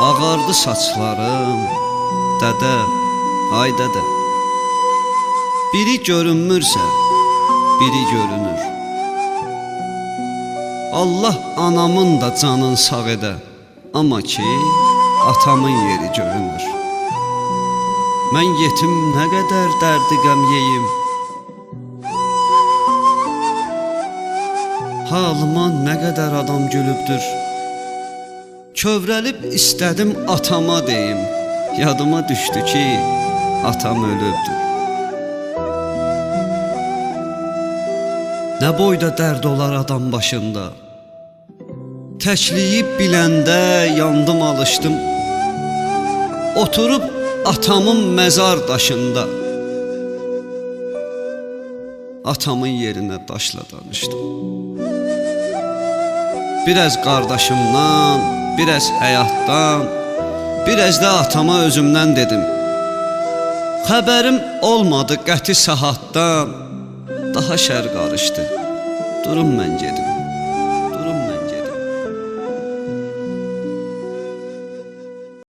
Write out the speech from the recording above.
Ağardı saçlarım. Dədə, ay dədə Biri görünmürsə Biri görünür. Allah anamın da canın sağ edə Amma ki atamın yeri görünür. Mən yetim nə qədər dərdi qəm yeyim Halıma nə qədər adam gülübdür Kövrəlib istədim atama deyim. Yadıma düşdü ki atam ölübdür. Nə boyda dərd olar adam başında Təkliyi biləndə yandım alışdım Oturub atamın məzar daşında Atamın yerinə daşla danışdım Biraz qardaşımdan, biraz həyatdan, biraz da atama özümdən dedim. Xəbərim olmadı qəti sahatdan, daha şər qarışdı. Durum mən gedim.